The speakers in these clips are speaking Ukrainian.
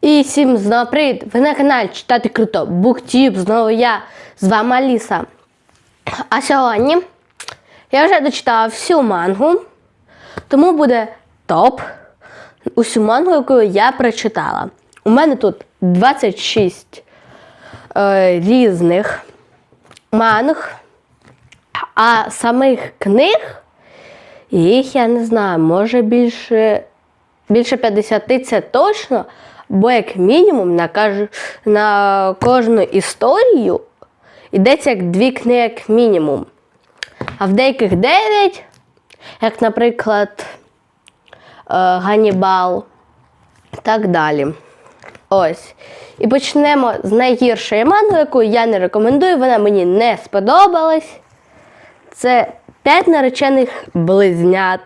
І всім знову привіт! Ви на каналі Читати Круто Буктюб, знову я, з вами Аліса. А сьогодні я вже дочитала всю мангу, тому буде топ усю мангу, яку я прочитала. У мене тут 26 е, різних манг, а самих книг їх я не знаю, може більше більше 50 це точно, бо як мінімум на, кажу, на кожну історію йдеться як дві книги як мінімум. А в деяких 9, як, наприклад, е, Ганібал, так далі. Ось. І почнемо з найгіршої манги, яку я не рекомендую, вона мені не сподобалась. Це п'ять наречених близнят.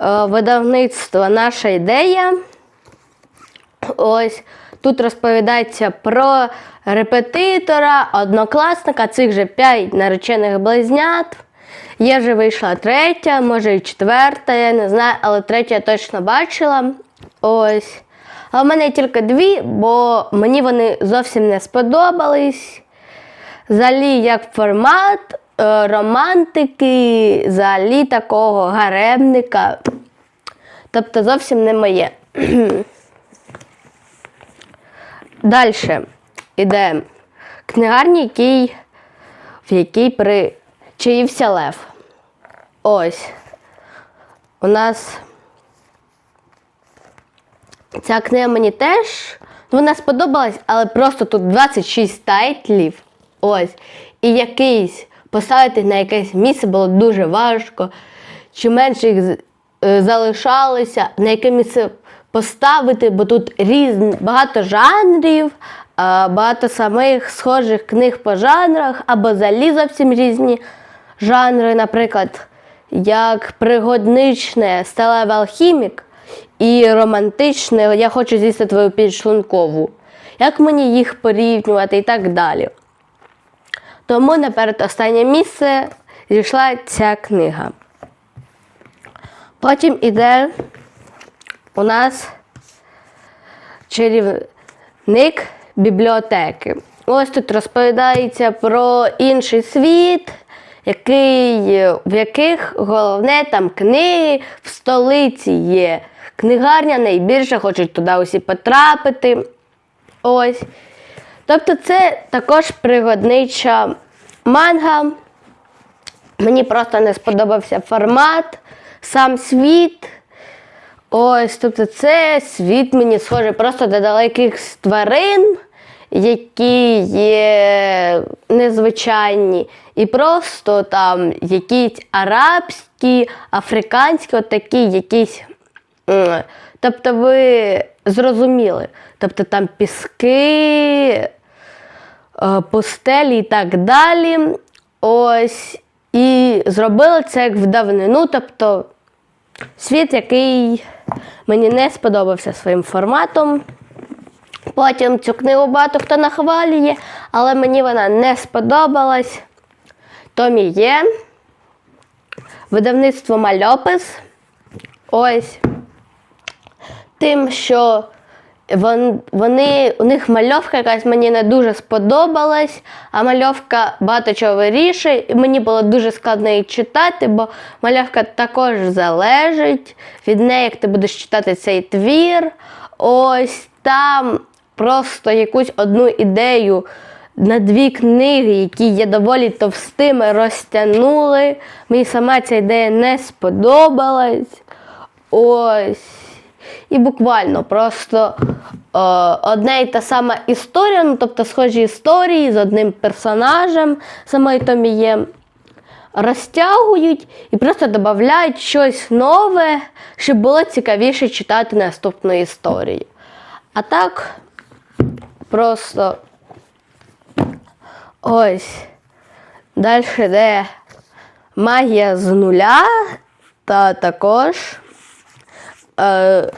Е, Видавництво наша ідея. Ось тут розповідається про репетитора, однокласника, цих же п'ять наречених близнят. Є вже вийшла третя, може і четверта, я не знаю, але третя я точно бачила. Ось. А в мене тільки дві, бо мені вони зовсім не сподобались. Взагалі, як формат е, романтики, взагалі такого гаремника. Тобто зовсім не моє. Далі йде книгарня, який, в якій причаївся Лев. Ось. У нас ця книга мені теж вона сподобалась, але просто тут 26 тайтлів. Ось. І якийсь поставити на якесь місце було дуже важко. Чим менше їх е, залишалося, на яке місце поставити, бо тут різні, багато жанрів, багато самих схожих книг по жанрах, або взагалі зовсім різні жанри, наприклад, як пригодничне сталевий алхімік і романтичне Я хочу з'їсти твою підшлункову. Як мені їх порівнювати і так далі. Тому на передостаннє місце зійшла ця книга. Потім іде у нас чарівник бібліотеки. Ось тут розповідається про інший світ, який, в яких головне там книги в столиці є. Книгарня найбільше хочуть туди усі потрапити. Ось. Тобто це також пригоднича манга. Мені просто не сподобався формат, сам світ. Ось, тобто це світ мені схожий просто до далеких тварин, які є незвичайні. І просто там якісь арабські, африканські, отакі якісь. Тобто ви зрозуміли. Тобто там піски, е, пустелі і так далі. Ось. І зробили це як в давнину. Тобто світ, який мені не сподобався своїм форматом. Потім цю книгу багато хто нахвалює, але мені вона не сподобалась. Томі є. Видавництво Мальопис. Ось. Тим, що вон- вони, у них мальовка якась мені не дуже сподобалась, а мальовка багато чого вирішує. І мені було дуже складно її читати, бо мальовка також залежить від неї, як ти будеш читати цей твір. Ось там просто якусь одну ідею на дві книги, які є доволі товстими, розтягнули. Мені сама ця ідея не сподобалась. Ось. І буквально просто е, одна і та сама історія, ну тобто схожі історії з одним персонажем, самої розтягують і просто додають щось нове, щоб було цікавіше читати наступну історію. А так, просто ось. Далі йде магія з нуля, та також е,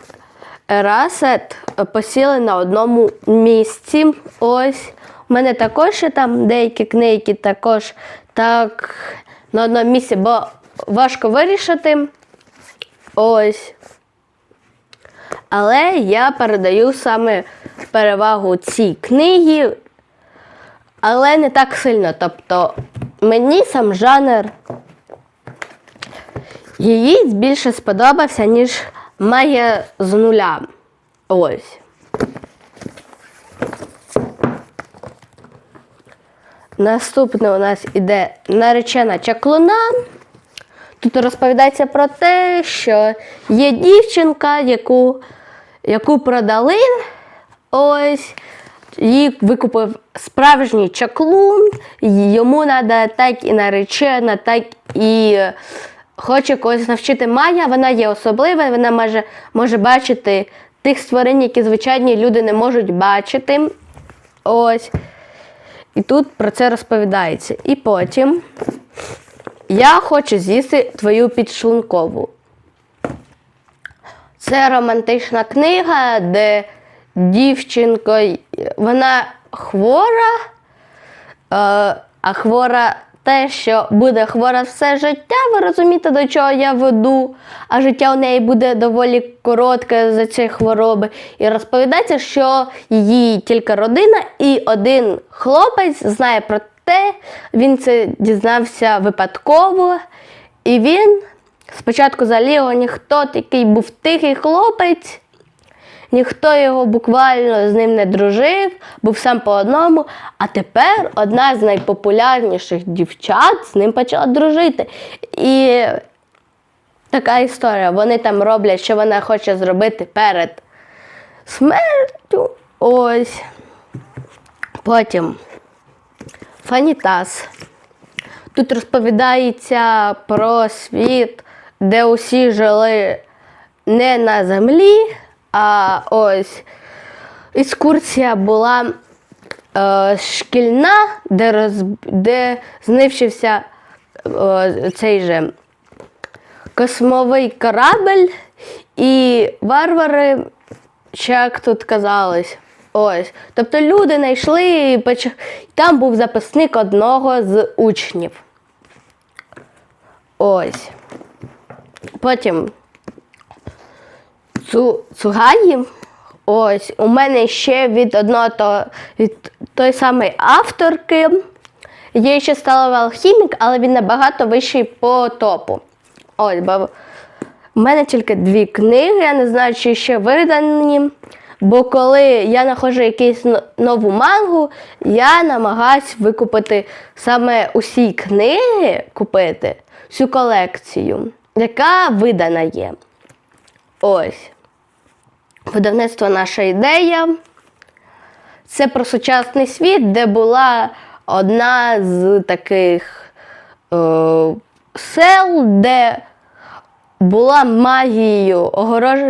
Ерасет посіли на одному місці. Ось. У мене також є там деякі книги, також так на одному місці, бо важко вирішити. Ось. Але я передаю саме перевагу цій книгі, але не так сильно. Тобто мені сам жанр її більше сподобався, ніж має з нуля. Ось. Наступне у нас іде наречена чаклуна. Тут розповідається про те, що є дівчинка, яку, яку продали. Ось її викупив справжній чаклун. Йому треба так і наречена, так і хоче когось навчити Майя. Вона є особлива, вона може, може бачити тих створень, які звичайні люди не можуть бачити. Ось. І тут про це розповідається. І потім я хочу з'їсти твою підшлункову. Це романтична книга, де дівчинка, вона хвора, е, а хвора те, що буде хвора все життя, ви розумієте, до чого я веду, а життя у неї буде доволі коротке за ці хвороби. І розповідається, що її тільки родина і один хлопець знає про те, він це дізнався випадково, і він спочатку заліго ніхто такий був тихий хлопець. Ніхто його буквально з ним не дружив, був сам по одному. А тепер одна з найпопулярніших дівчат з ним почала дружити. І така історія. Вони там роблять, що вона хоче зробити перед смертю. Ось. Потім Фанітас. Тут розповідається про світ, де усі жили не на землі, а ось екскурсія була е, шкільна, де, роз, де знищився е, цей же космовий корабель, і варвари, як тут казалось, ось. Тобто люди знайшли, і поч... там був записник одного з учнів. Ось. Потім цу, Цугаї. Ось, у мене ще від одного то, від той самої авторки. Є ще сталевий алхімік, але він набагато вищий по топу. Ось, бо у мене тільки дві книги, я не знаю, чи ще видані. Бо коли я знаходжу якусь нову мангу, я намагаюсь викупити саме усі книги, купити, всю колекцію, яка видана є. Ось. Видавництво наша ідея. Це про сучасний світ, де була одна з таких е, сел, де була магією, огорож...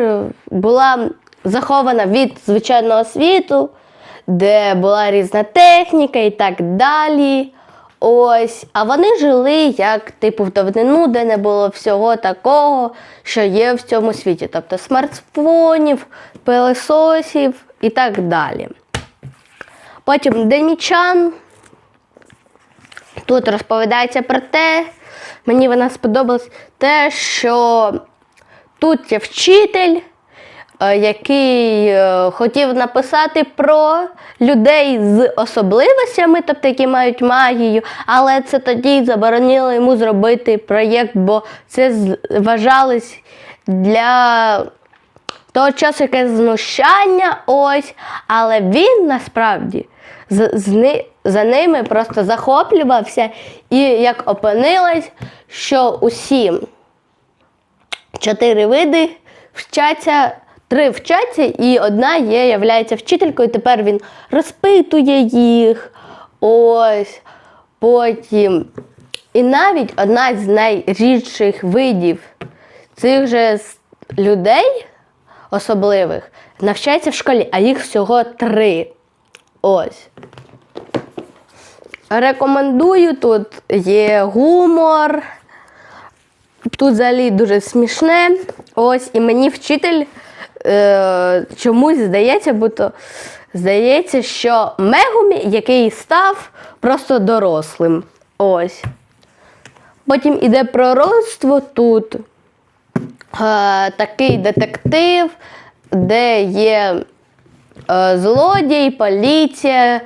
була захована від звичайного світу, де була різна техніка і так далі. Ось, а вони жили як типу в давнину, де не було всього такого, що є в цьому світі. Тобто смартфонів, пилососів і так далі. Потім Демічан. Тут розповідається про те, мені вона сподобалась те, що тут є вчитель, який е, хотів написати про людей з особливостями, тобто які мають магію, але це тоді заборонило йому зробити проєкт, бо це вважалось для того часу якесь знущання, ось, але він насправді з, з за ними просто захоплювався, і як опинилось, що усі чотири види вчаться, три вчаться, і одна є, являється вчителькою. Тепер він розпитує їх. Ось. Потім. І навіть одна з найрідших видів цих же людей особливих навчається в школі, а їх всього три. Ось. Рекомендую, тут є гумор. Тут взагалі дуже смішне. Ось, і мені вчитель е, чомусь здається, бо то здається, що Мегумі, який став просто дорослим. Ось. Потім іде пророцтво тут. Е, такий детектив де є е, злодій, поліція,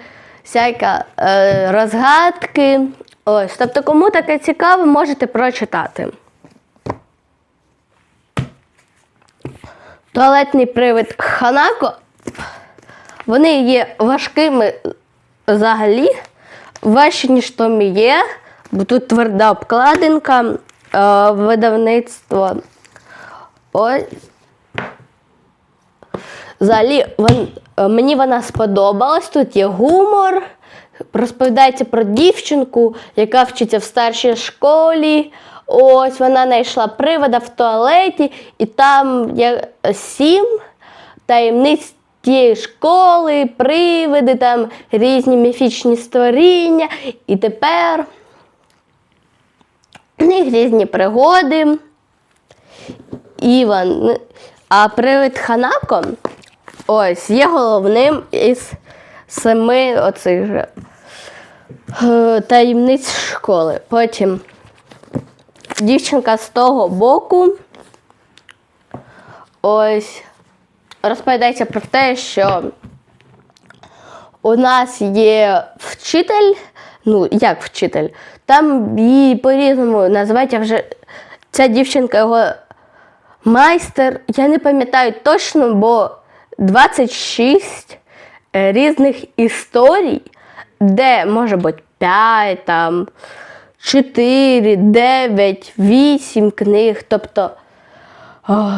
всяка е, розгадки. Ось, тобто, кому таке цікаво, можете прочитати. Туалетний привид Ханако. Вони є важкими взагалі, важчі, ніж Томі є, бо тут тверда обкладинка, е, видавництво. Ось. Взагалі, вон, е, мені вона сподобалась. Тут є гумор. Розповідається про дівчинку, яка вчиться в старшій школі. Ось вона знайшла привода в туалеті, і там є сім таємниць тієї школи, привиди, там різні міфічні створіння. І тепер в них різні пригоди. Іван. А привид Ханако ось є головним із семи оцих же е, таємниць школи. Потім дівчинка з того боку. Ось розповідається про те, що у нас є вчитель, ну як вчитель, там її по-різному називають, вже ця дівчинка його майстер. Я не пам'ятаю точно, бо 26 е, різних історій, де може бути 5, там, 4, 9, 8 книг. Тобто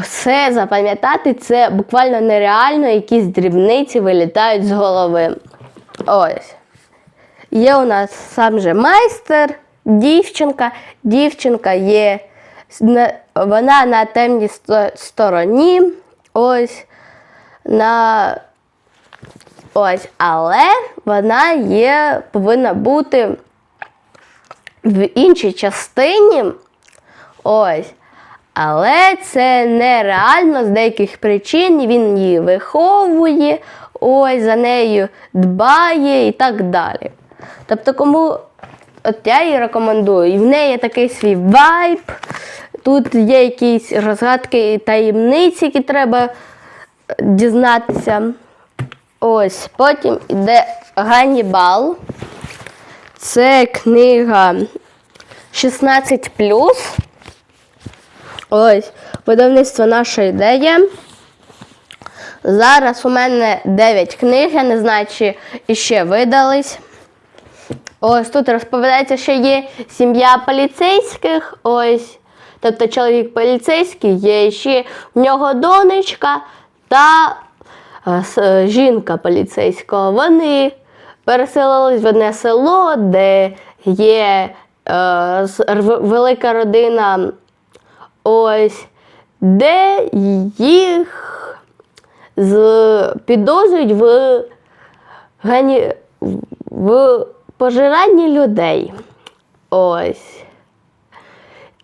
все запам'ятати це буквально нереально, якісь дрібниці вилітають з голови. Ось. Є у нас сам же майстер, дівчинка. Дівчинка є, вона на темній стороні. Ось. На... Ось, але вона є, повинна бути в іншій частині. Ось. Але це нереально з деяких причин. Він її виховує, ось за нею дбає і так далі. Тобто, кому от я її рекомендую, і в неї такий свій вайб. Тут є якісь розгадки і таємниці, які треба дізнатися. Ось, потім йде Ганнібал. Це книга 16. Ось, видавництво наша ідея. Зараз у мене 9 книг, я не знаю, чи іще видались. Ось тут розповідається, що є сім'я поліцейських. Ось. Тобто чоловік поліцейський, є ще в нього донечка та е, е, жінка поліцейського. Вони переселились в одне село, де є е, велика родина, ось, де їх з, підозрюють в, гані, в пожиранні людей. Ось.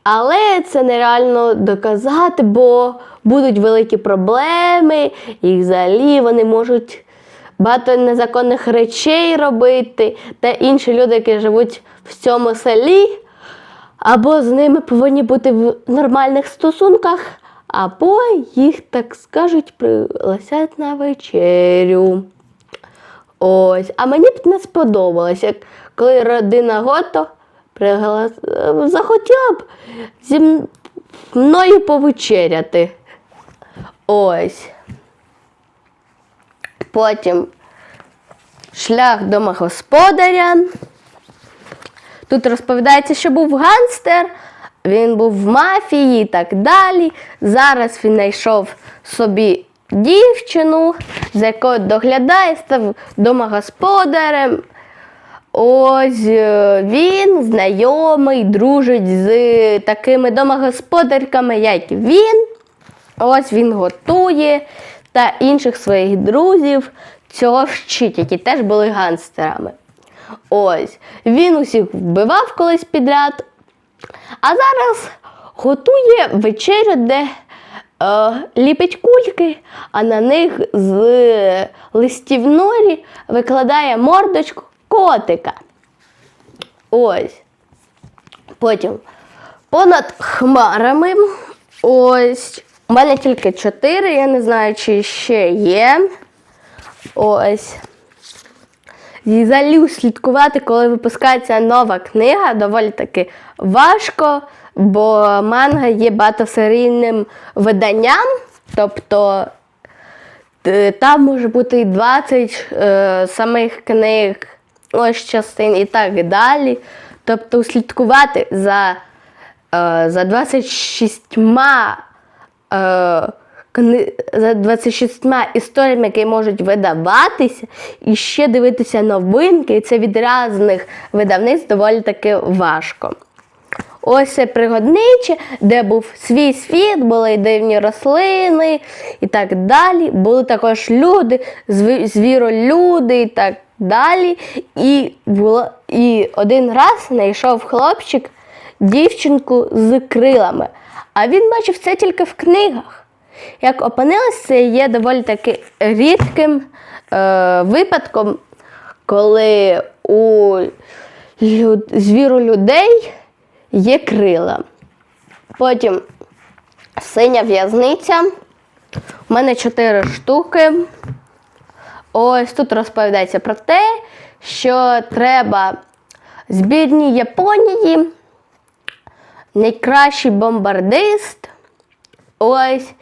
Але це нереально доказати, бо будуть великі проблеми, і взагалі вони можуть багато незаконних речей робити, та інші люди, які живуть в цьому селі, або з ними повинні бути в нормальних стосунках, або їх, так скажуть, пригласять на вечерю. Ось. А мені б не сподобалось, коли родина Гото пригла... е, захотіла б зі мною повечеряти. Ось. Потім шлях домогосподаря. Тут розповідається, що був ганстер, він був в мафії і так далі. Зараз він знайшов собі дівчину, за якою доглядає, став домогосподарем. Ось е, він знайомий, дружить з такими домогосподарками, як він. Ось він готує та інших своїх друзів цього вчить, які теж були гангстерами. Ось він усіх вбивав колись підряд, а зараз готує вечерю, де е, ліпить кульки, а на них з листів норі викладає мордочку котика. Ось. Потім понад хмарами ось У мене тільки чотири, я не знаю, чи ще є. Ось. І взагалі слідкувати, коли випускається нова книга, доволі таки важко, бо манга є багатосерійним виданням, тобто е, там може бути і 20 е, самих книг, ось частин і так далі. Тобто слідкувати за, е, за 26 е, кни... за 26 історіями, які можуть видаватися, і ще дивитися новинки, і це від різних видавництв доволі таки важко. Ось це пригодниче, де був свій світ, були й дивні рослини і так далі. Були також люди, звіролюди і так далі. І, було, і один раз знайшов хлопчик дівчинку з крилами. А він бачив це тільки в книгах. Як опинилось, це є доволі таки рідким е, випадком, коли у люд, звіру людей є крила. Потім синя в'язниця. У мене чотири штуки. Ось тут розповідається про те, що треба збірній Японії найкращий бомбардист. Ось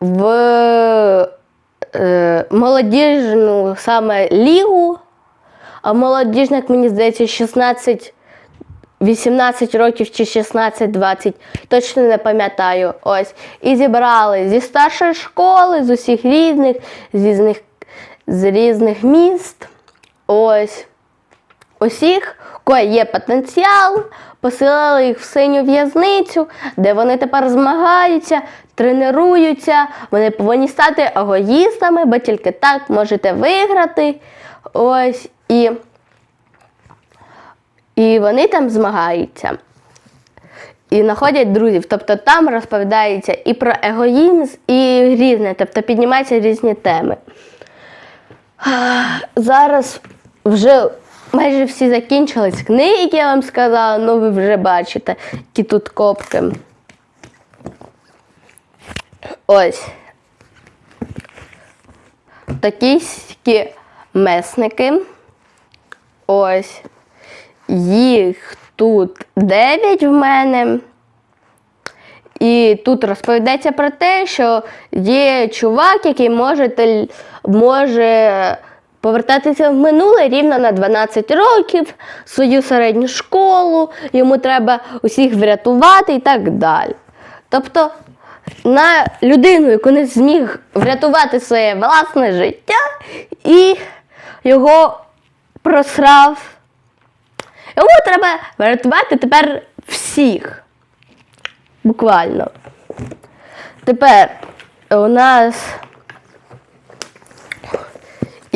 в е, молодіжну саме лігу. А молодіжна, як мені здається, 16 18 років чи 16-20, точно не пам'ятаю. Ось. І зібрали зі старшої школи, з усіх різних, з різних, з різних міст. Ось. Усіх, кого є потенціал, посилали їх в синю в'язницю, де вони тепер змагаються, тренуються. Вони повинні стати егоїстами, бо тільки так можете виграти. Ось. І і вони там змагаються і знаходять друзів. Тобто там розповідається і про егоїзм, і різне, тобто піднімаються різні теми. Зараз вже майже всі закінчились книги, які я вам сказала, ну ви вже бачите, які тут копки. Ось. Токійські месники. Ось. Їх тут 9 в мене. І тут розповідається про те, що є чувак, який може, може повертатися в минуле рівно на 12 років, свою середню школу, йому треба усіх врятувати і так далі. Тобто на людину, яку не зміг врятувати своє власне життя, і його просрав. Йому треба врятувати тепер всіх. Буквально. Тепер у нас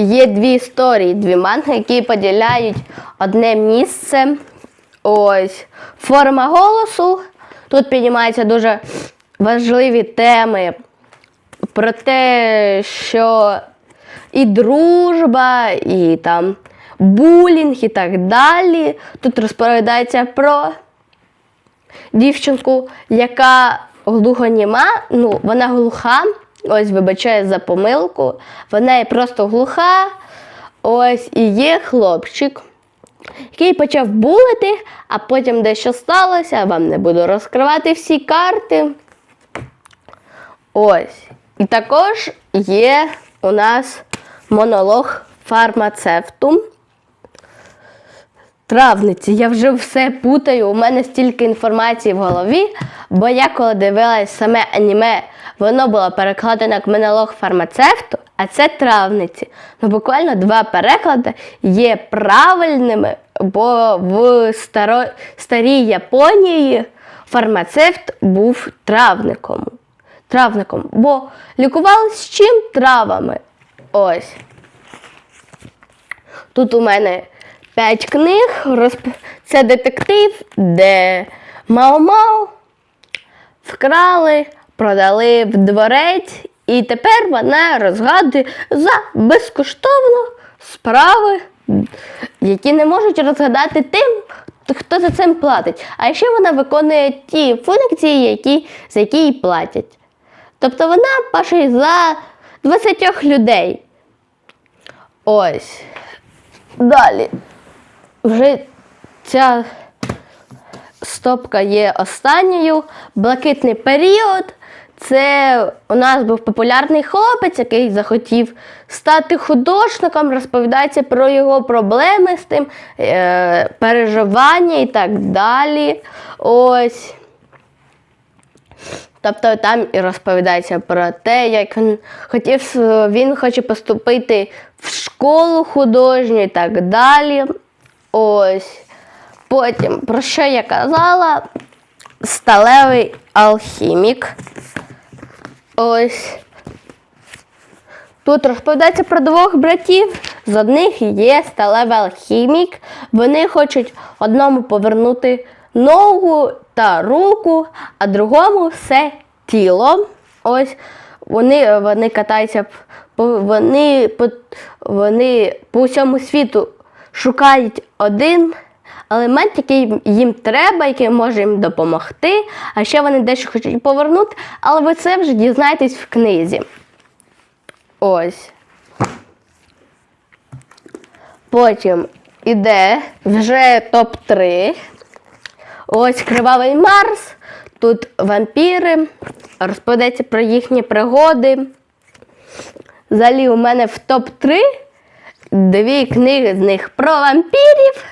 є дві історії, дві манги, які поділяють одне місце. Ось форма голосу. Тут піднімаються дуже важливі теми про те, що і дружба, і там булінг, і так далі. Тут розповідається про дівчинку, яка глухоніма, ну, вона глуха, ось вибачаю за помилку, вона є просто глуха. Ось і є хлопчик, який почав булити, а потім дещо сталося, вам не буду розкривати всі карти. Ось. І також є у нас монолог фармацевту. Травниці, я вже все путаю. У мене стільки інформації в голові, бо я коли дивилась саме аніме, воно було перекладено як монолог фармацевту, а це травниці. Ну, буквально два переклади є правильними, бо в старо... старій Японії фармацевт був травником. Травником, бо лікувались чим травами. Ось. Тут у мене п'ять книг. Розп... Це детектив, де Мао-Мао вкрали, продали в дворець, і тепер вона розгадує за безкоштовно справи, які не можуть розгадати тим, хто за цим платить. А ще вона виконує ті функції, які, за які їй платять. Тобто вона пише за 20 людей. Ось. Далі. Вже ця стопка є останньою. Блакитний період. Це у нас був популярний хлопець, який захотів стати художником, розповідається про його проблеми з тим, е, переживання і так далі. Ось. Тобто там і розповідається про те, як він хотів, він хоче поступити в школу художню і так далі. Ось. Потім, про що я казала? Сталевий алхімік. Ось. Тут розповідається про двох братів. З одних є сталевий алхімік. Вони хочуть одному повернути ногу та руку, а другому все тіло. Ось вони, вони катаються, вони, вони по всьому світу шукають один елемент, який їм треба, який може їм допомогти. А ще вони дещо хочуть повернути, але ви це вже дізнаєтесь в книзі. Ось. Потім іде вже топ-3. Ось Кривавий Марс. Тут вампіри. Розповідається про їхні пригоди. Взагалі у мене в топ-3 дві книги з них про вампірів,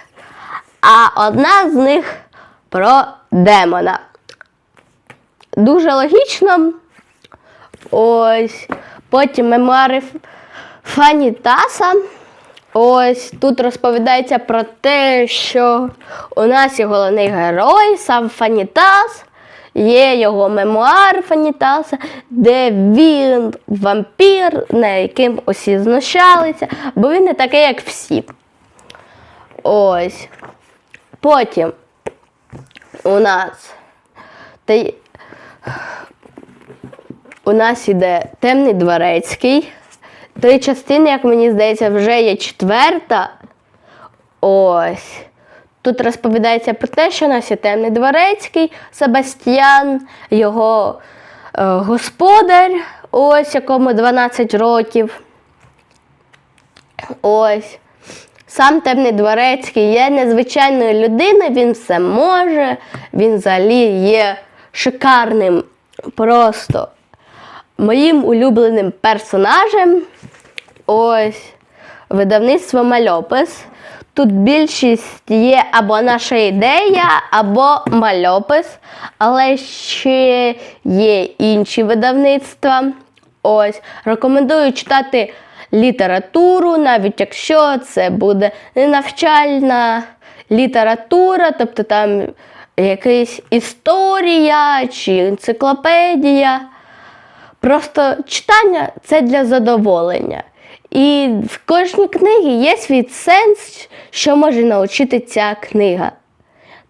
а одна з них про демона. Дуже логічно. Ось. Потім мемуари Фані Таса. Ось тут розповідається про те, що у нас є головний герой, сам Фанітас. Є його мемуар Фанітаса, де він вампір, на яким усі знущалися, бо він не такий, як всі. Ось. Потім у нас та у нас іде темний дворецький. Три частини, як мені здається, вже є четверта. Ось. Тут розповідається про те, що у нас є темний дворецький, Себастьян, його е, господар, ось якому 12 років. Ось. Сам темний дворецький є незвичайною людиною, він все може, він взагалі є шикарним просто моїм улюбленим персонажем. Ось видавництво мальопис. Тут більшість є або наша ідея, або мальопис, але ще є інші видавництва. Ось, рекомендую читати літературу, навіть якщо це буде не навчальна література, тобто там якась історія чи енциклопедія. Просто читання це для задоволення. І в кожній книгі є свій сенс, що може навчити ця книга.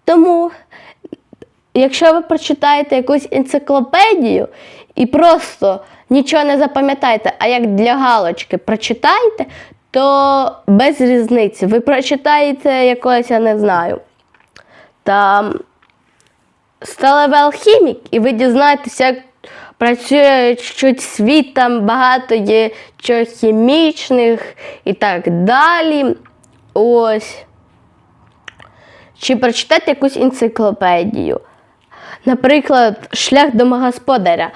Тому, якщо ви прочитаєте якусь енциклопедію і просто нічого не запам'ятаєте, а як для галочки прочитаєте, то без різниці. Ви прочитаєте якогось, я не знаю, там сталевий алхімік, і ви дізнаєтеся, як працює чуть світ, там багато є чого хімічних і так далі. Ось. Чи прочитати якусь енциклопедію. Наприклад, шлях домогосподаря.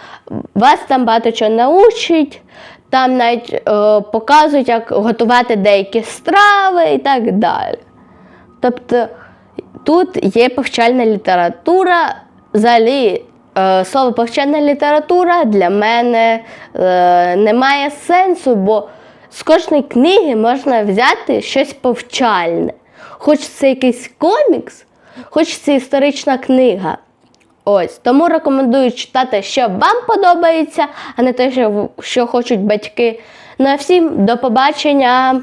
Вас там багато чого научить, там навіть е, показують, як готувати деякі страви і так далі. Тобто тут є повчальна література. Взагалі, е, слово повчальна література для мене е, не має сенсу, бо з кожної книги можна взяти щось повчальне. Хоч це якийсь комікс, хоч це історична книга. Ось, тому рекомендую читати, що вам подобається, а не те, що, що хочуть батьки. Ну а всім до побачення!